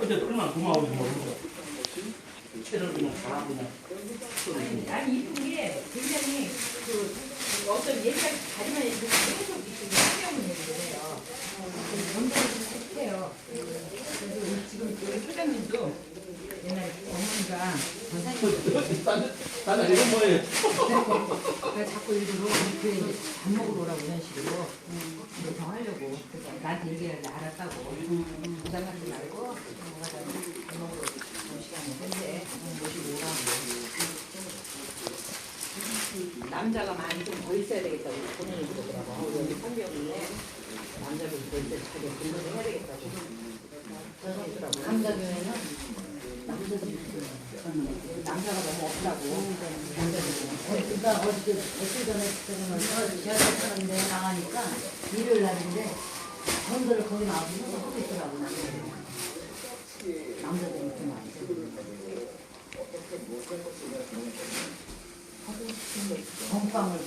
어제 얼마나 모르고 채를 그냥 다 그냥 아니, 아니 이쁜 게 굉장히 그 어떤 옛날 다리만 이렇게 계속 이렇게 신경을 내거든요. 원단이 좀 촉해요. 그래서 우리 지금 그 소장님도 옛날에 어머니가 나는 이건 뭐예요? 자꾸 일부러 우리 밥 먹으러 오라고 이런 식으로 그래서 나한테 얘기하는데 알았다고. 부담 갖지 말고 뭐가 밥 먹으러 올 시간이 된대 모시고 오라고 남자가 많이 좀 더 있어야 되겠다고 본인이 그러더라고. 어, 여기 성경에 남자분 더 있어야 자기 공부를 해야 되겠다고. 그러더라고 감자교회는 남자가 너무 없다고. 그러니까 어저께 며칠 전에 그러면 제가 사는데 나가니까 일요일 날인데 전도를 거기 나와서 하고 있더라고 남자들이 이렇게 많이. 건빵을